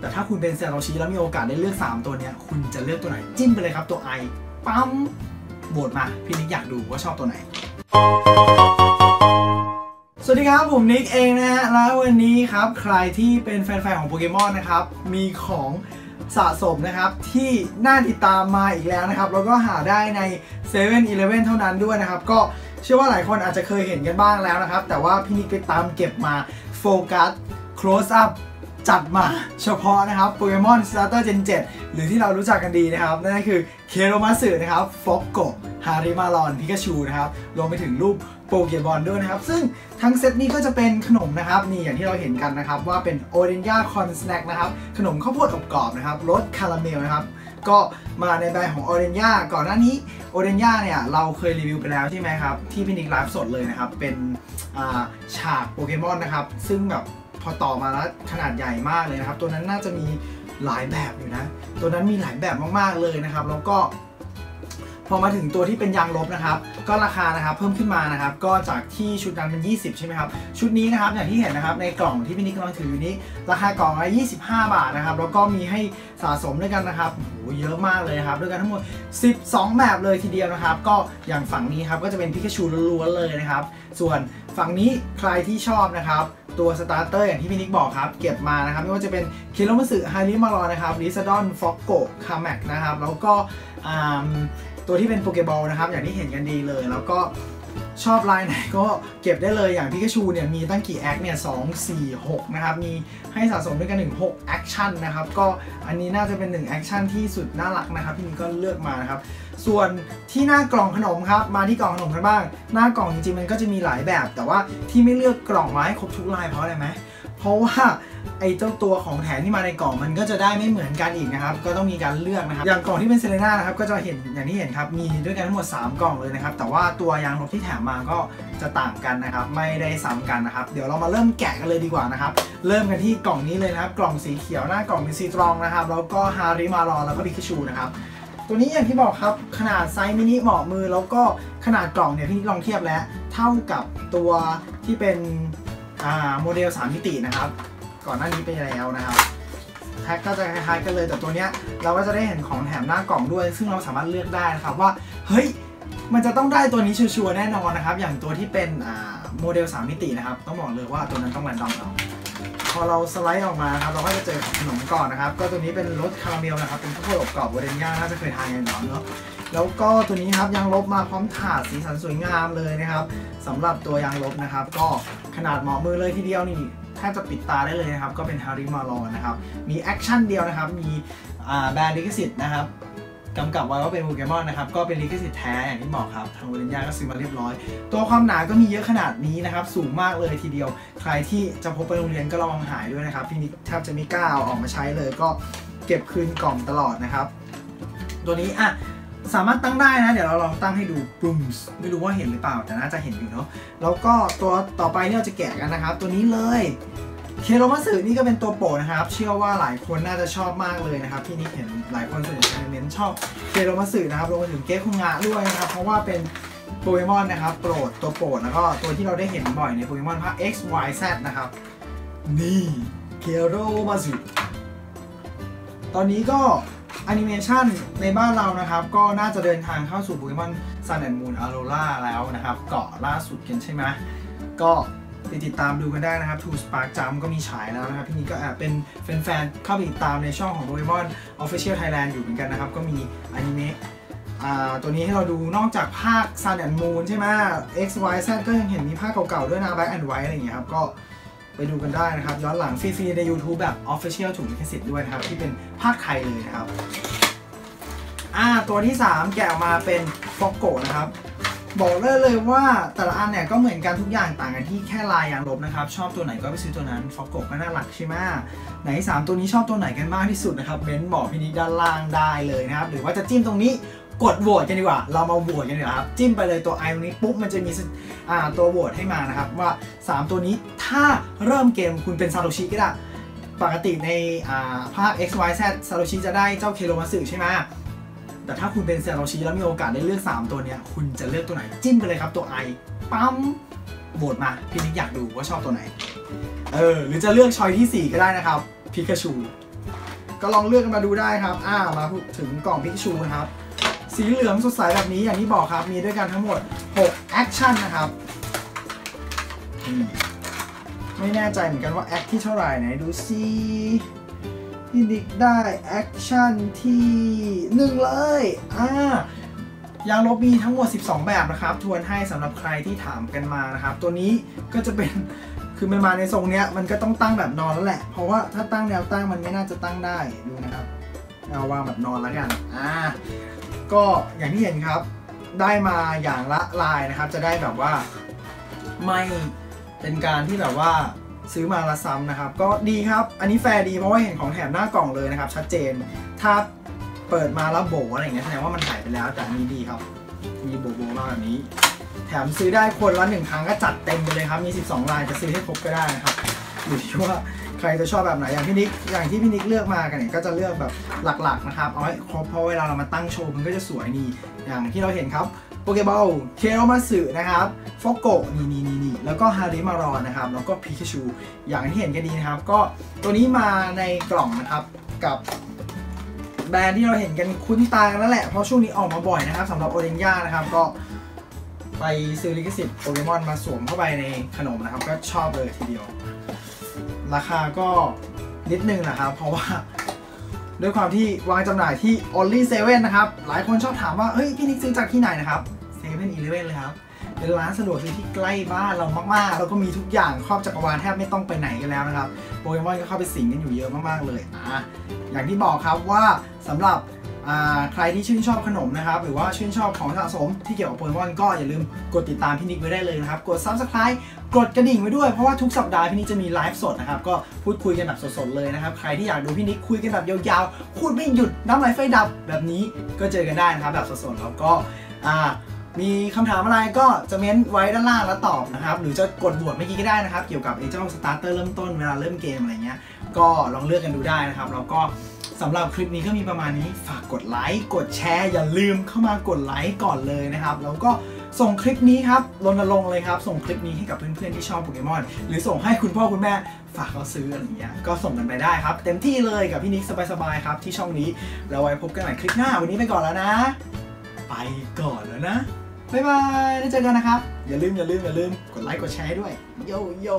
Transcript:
แต่ถ้าคุณเป็นเซโรชิแล้วมีโอกาสได้เลือก 3 ตัวเนี้ยคุณจะเลือกตัวไหน จิ้มไปเลยครับตัวไอปั๊มโหวตมา พี่นิกอยากดูว่าชอบตัวไหน สวัสดีครับ ผมนิกเองนะฮะ แล้ววันนี้ครับ ใครที่เป็นแฟนๆ ของโปเกมอนนะครับ มีของสะสมนะครับที่น่าติดตามมาอีกแล้วนะครับ แล้วก็หาได้ใน7 e เ e ่ e อเท่านั้นด้วยนะครับ ก็เชื่อว่าหลายคนอาจจะเคยเห็นกันบ้างแล้วนะครับ แต่ว่าพี่นิกไปตามเก็บมาโฟกัส close up จัดมาเฉพาะนะครับโปเกมอนสตาร์เตอร์เจน7หรือที่เรารู้จักกันดีนะครับ นั่นก็คือเคโรมาสึนะครับฟอกโกฮาริมารอนพิกาชูนะครับรวมไปถึงรูปโปเกมอนด้วยนะครับ ซึ่งทั้งเซตนี้ก็จะเป็นขนมนะครับ นี่อย่างที่เราเห็นกันนะครับ ว่าเป็นโอเดนยาคอนสแน็คนะครับขนมข้าวโพดอบกรอบนะครับรสคาราเมลนะครับก็มาในแบรนด์ของออเรนยาก่อนหน้านี้ออเรนยาเนี่ยเราเคยรีวิวไปแล้วใช่ไหมครับ ที่พินิกไลฟ์สดเลยนะครับ เป็นฉากโปเกมอนนะครับ ซึ่งแบบ พอต่อมาแล้วขนาดใหญ่มากเลยนะครับ ตัวนั้นน่าจะมีหลายแบบอยู่นะ ตัวนั้นมีหลายแบบมากๆเลยนะครับ แล้วก็ พอมาถึงตัวที่เป็นยางลบนะครับ ก็ราคานะครับเพิ่มขึ้นมานะครับ ก็จากที่ชุดนั้นเป็น 20 ใช่ไหมครับ ชุดนี้นะครับอย่างที่เห็นนะครับในกล่องที่พี่นิกกำลังถืออยู่นี้ ราคากล่องละ25 บาทนะครับ แล้วก็มีให้สะสมด้วยกันนะครับโอ้โหเยอะมากเลยครับ ด้วยกันทั้งหมด 12 แบบเลยทีเดียวนะครับ ก็อย่างฝั่งนี้ครับก็จะเป็นพิกาชูล้วนๆเลยนะครับ ส่วนฝั่งนี้ใครที่ชอบนะครับ ตัวสตาร์เตอร์อย่างที่พี่นิกบอกครับ เก็บมานะครับ ไม่ว่าจะเป็นคิโลมัสึฮาริมารอนะครับลิซาดอนฟอกโกคาแมกนะครับ แล้วก็ตัวที่เป็นโปเกบอลนะครับ อย่างที่เห็นกันดีเลย แล้วก็ ชอบลายไหนก็เก็บได้เลยอย่างพิกาชูเนี่ยมีตั้งกี่แอคเนี่ยสองสี่หกนะครับ มีให้สะสมด้วยกันถึงหกแอคชั่นนะครับ ก็อันนี้น่าจะเป็นหนึ่งแอคชั่นที่สุดน่ารักนะครับที่นี่ก็เลือกมานะครับ ส่วนที่หน้ากล่องขนมครับ มาที่กล่องขนมกันบ้าง หน้ากล่องจริงๆมันก็จะมีหลายแบบ แต่ว่าที่ไม่เลือกกล่องมาให้ครบทุกลายเพราะอะไรไหม เพราะว่าไอ้เจ้าตัวของแถมที่มาในกล่องมันก็จะได้ไม่เหมือนกันอีกนะครับ ก็ต้องมีการเลือกนะครับ อย่างกล่องที่เป็นเซเลน่านะครับ ก็จะเห็นอย่างที่เห็นครับ มีด้วยกันทั้งหมด 3 กล่องเลยนะครับ แต่ว่าตัวยางลบที่แถมมาก็จะต่างกันนะครับ ไม่ได้ซ้ำกันนะครับ เดี๋ยวเรามาเริ่มแกะกันเลยดีกว่านะครับ เริ่มกันที่กล่องนี้เลยนะครับ กล่องสีเขียวหน้ากล่องเป็นซีตรองนะครับ แล้วก็ฮาริมารอนแล้วก็พิคชูนะครับตัวนี้อย่างที่บอกครับขนาดไซส์มินิเหมาะมือ แล้วก็ขนาดกล่องเนี่ยพี่นิชลองเทียบแล้ว เท่ากับตัวที่เป็น โมเดล 3 มิตินะครับ ก่อนหน้านี้ไปแล้วนะครับแพ็กก็จะคล้ายๆกันเลยแต่ตัวเนี้ยเราก็จะได้เห็นของแถมหน้ากล่องด้วย ซึ่งเราสามารถเลือกได้นะครับว่าเฮ้ยมันจะต้องได้ตัวนี้ชัวร์แน่นอนนะครับ อย่างตัวที่เป็นโมเดล 3 มิตินะครับ ต้องบอกเลยว่าตัวนั้นต้องแรนดอมเอา อเราสไลด์ออกมาครับเราก็จะเจอขนมก่อนนะครับ ก็ตัวนี้เป็นรสคาราเมลนะครับเป็นข้าวโพดอบกรอบโบเดนย่าน่าจะเคยทานกันเนาะเนาะแล้วก็ตัวนี้ครับยางลบมาพร้อมถาดสีสันสวยงามเลยนะครับสำหรับตัวยางลบนะครับ ก็ขนาดเหมาะมือเลยทีเดียวนี่แทบจะปิดตาได้เลยนะครับ ก็เป็นฮาริมารอนนะครับ มีแอคชั่นเดียวนะครับ มีแบรนด์ลิขสิทธิ์นะครับ กำกับไว้ว่าเป็นโปเกมอนนะครับก็เป็นลิขสิทธิ์แท้อย่างที่บอกครับทางโอเรนยาก็ซื้อมาเรียบร้อย ตัวความหนาก็มีเยอะขนาดนี้นะครับสูงมากเลยทีเดียว ใครที่จะพกไปโรงเรียนก็ระวังหายด้วยนะครับพี่นิกแทบจะไม่กล้าเอาออกมาใช้เลย ก็เก็บคืนกล่องตลอดนะครับ ตัวนี้อะสามารถตั้งได้นะ เดี๋ยวเราลองตั้งให้ดูปุ่มไม่รู้ว่าเห็นหรือเปล่าแต่น่าจะเห็นอยู่เนาะแล้วก็ตัวต่อไปที่เราจะแกะกันนะครับ ตัวนี้เลย เคโรมาสึนี่ก็เป็นตัวโปรดนะครับ เชื่อว่าหลายคนน่าจะชอบมากเลยนะครับ ที่นี่เห็นหลายคนส่วนใหญ่เน้นชอบเคโรมาสึนะครับรวมไปถึงเกคุงะด้วยนะครับ เพราะว่าเป็นโปเกมอนนะครับโปรดตัวโปรดแล้วก็ตัวที่เราได้เห็นบ่อยในโปเกมอนภาค X Y Z นะครับ นี่เคโรมาสึตอนนี้ก็แอนิเมชันในบ้านเรานะครับ ก็น่าจะเดินทางเข้าสู่โปเกมอนซันแอนด์มูนอาโรล่าแล้วนะครับ เกาะล่าสุดกันใช่ไหมก็ ไปติดตามดูกันได้นะครับ To Spark Jump ก็มีฉายแล้วนะครับ พี่นี้ก็แอบเป็นแฟนๆเข้าไปติดตามในช่องของ Doraemon Official Thailand อยู่เหมือนกันนะครับ ก็มีอนิเมะตัวนี้ให้เราดูนอกจากภาค Sun and Moon ใช่ไหม X Y Z ก็ยังเห็นมีภาคเก่าๆ ด้วยนะ Black and White อะไรอย่างเงี้ยครับ ก็ไปดูกันได้นะครับ ย้อนหลังฟรีๆ ใน YouTube แบบ Official ถูกลิขสิทธิ์ด้วยนะครับ ที่เป็นภาคไทยเลยนะครับ อ่าตัวที่ 3 แกะออกมาเป็นฟอกโกนะครับ บอกได้เลยว่าแต่ละอันเนี่ยก็เหมือนกันทุกอย่างต่างกันที่แค่ลายยางลบนะครับ ชอบตัวไหนก็ไปซื้อตัวนั้นฟอกโกก็น่ารักใช่ไหมไหน 3 ตัวนี้ชอบตัวไหนกันมากที่สุดนะครับเบนบอกพี่นิกด้านล่างได้เลยนะครับ หรือว่าจะจิ้มตรงนี้กดโหวตกันดีกว่า เรามาโหวตกันดีกว่าครับ จิ้มไปเลยตัวไอตรงนี้ปุ๊บมันจะมีตัวโหวตให้มานะครับว่า 3 ตัวนี้ถ้าเริ่มเกมคุณเป็นซาโตชิก็ได้ปกติในภาค X Y Z ซาโตชิจะได้เจ้าเคโรมาสึใช่ไหม แต่ถ้าคุณเป็นเซโรชิแล้วมีโอกาสได้เลือก 3 ตัวเนี้ยคุณจะเลือกตัวไหน จิ้มไปเลยครับตัวไอปั๊มโหวตมาพี่นิกอยากดูว่าชอบตัวไหน เออ หรือจะเลือกชอยที่ 4 ก็ได้นะครับพิกาชูก็ลองเลือกกันมาดูได้ครับ อ่า มาถึงกล่องพิกชูนะครับ สีเหลืองสดใสแบบนี้อย่างที่บอกครับ มีด้วยกันทั้งหมด 6 แอคชั่นนะครับ ไม่แน่ใจเหมือนกันว่าแอคที่เท่าไหร่ไหนดูซิ พี่ดิกได้แอคชั่นที่หนึ่งเลยอ่ายางลบมีทั้งหมด 12 แบบนะครับ ทวนให้สำหรับใครที่ถามกันมานะครับ ตัวนี้ก็จะเป็นคือมันมาในทรงเนี้ยมันก็ต้องตั้งแบบนอนแล้วแหละ เพราะว่าถ้าตั้งแนวตั้งมันไม่น่าจะตั้งได้ดูนะครับเอาวางแบบนอนแล้วกันอ่าก็อย่างที่เห็นครับได้มาอย่างละลายนะครับ จะได้แบบว่าไม่เป็นการที่แบบว่า ซื้อมาละซ้ำนะครับ ก็ดีครับ อันนี้แฟร์ดีเพราะว่าเห็นของแถมหน้ากล่องเลยนะครับ ชัดเจน ถ้าเปิดมาแล้วโบอะไรอย่างเงี้ยแสดงว่ามันหายไปแล้วแต่อันนี้ดีครับ มีโบโบมาแบบนี้ แถมซื้อได้คนละหนึ่งครั้งก็จัดเต็มไปเลยครับมี 12 ลายจะซื้อให้ครบก็ได้นะครับอยู่ที่ว่าใครจะชอบแบบไหนอย่างพี่นิกอย่างที่พี่นิกเลือกมากันเนี่ยก็จะเลือกแบบหลักๆนะครับเอาให้ครบเพราะเวลาเรามาตั้งโชว์มันก็จะสวยดีอย่างที่เราเห็นครับ โปเกบอลเคโรมาสึนะครับฟอกโกนี่นี่นี่นี่แล้วก็ฮาริมารอนนะครับ แล้วก็พิคาชู อย่างที่เห็นกันดีนะครับ ก็ตัวนี้มาในกล่องนะครับกับแบรนด์ที่เราเห็นกันคุ้นตากันแล้วแหละ เพราะช่วงนี้ออกมาบ่อยนะครับสำหรับโอเรนย่านะครับ ก็ไปซื้อลิขสิทธิ์โปเกมอนมาสวมเข้าไปในขนมนะครับ ก็ชอบเลยทีเดียว ราคาก็นิดนึงนะครับ เพราะว่าด้วยความที่วางจำหน่ายที่ Only 7นะครับ หลายคนชอบถามว่า เฮ้ย พี่นิกซื้อจากที่ไหนนะครับ 7 e เ e ่ e เลยครับ เป็นร้านสะดวกซื้อที่ใกล้บ้านเรามากๆ แล้วก็มีทุกอย่างครอบจักรวาลแทบไม่ต้องไปไหนกันแล้วนะครับ โปเกมอนก็เข้าไปสิงกันอยู่เยอะมากๆเลยอะอย่างที่บอกครับว่าสำหรับใครที่ชื่นชอบขนมนะครับ หรือว่าชื่นชอบของสะสมที่เกี่ยวกับโปเกมอนก็อย่าลืมกดติดตามพี่นิกไว้ได้เลยนะครับ กด subscribe กดกระดิ่งไว้ด้วยเพราะว่าทุกสัปดาห์พี่นิกจะมีไลฟ์สดนะครับ ก็พูดคุยกันแบบสดๆเลยนะครับ ใครที่อยากดูพี่นิกคุยกันแบบยาวๆพูดไม่หยุดน้ำลายไฟดับแบบนี้ก็เจอกันได้นะครับแบบสดๆแล้วก็อ่า มีคำถามอะไรก็จะเม้นไว้ด้านล่างแล้วตอบนะครับ หรือจะกดบวชเมื่อกี้ก็ได้นะครับ เกี่ยวกับไอ้เจ้าสตาร์เตอร์เริ่มต้นเวลาเริ่มเกมอะไรเงี้ย ก็ลองเลือกกันดูได้นะครับ แล้วก็สำหรับคลิปนี้ก็มีประมาณนี้ฝากกดไลค์กดแชร์อย่าลืมเข้ามากดไลค์ก่อนเลยนะครับ แล้วก็ส่งคลิปนี้ครับรณรงค์เลยครับ ส่งคลิปนี้ให้กับเพื่อนๆที่ชอบโปเกมอน หรือส่งให้คุณพ่อคุณแม่ฝากเขาซื้ออะไรอย่างเงี้ยก็ส่งกันไปได้ครับ เต็มที่เลยกับพี่นิกสบายๆครับ ที่ช่องนี้แล้วไว้พบกันใหม่คลิปหน้าวันนี้ไปก่อนแล้วนะ ไปก่อนแล้วนะ บ๊ายบายแล้วเจอกันนะครับ อย่าลืมอย่าลืมอย่าลืมกดไลค์กดแชร์ให้ด้วยโยโย่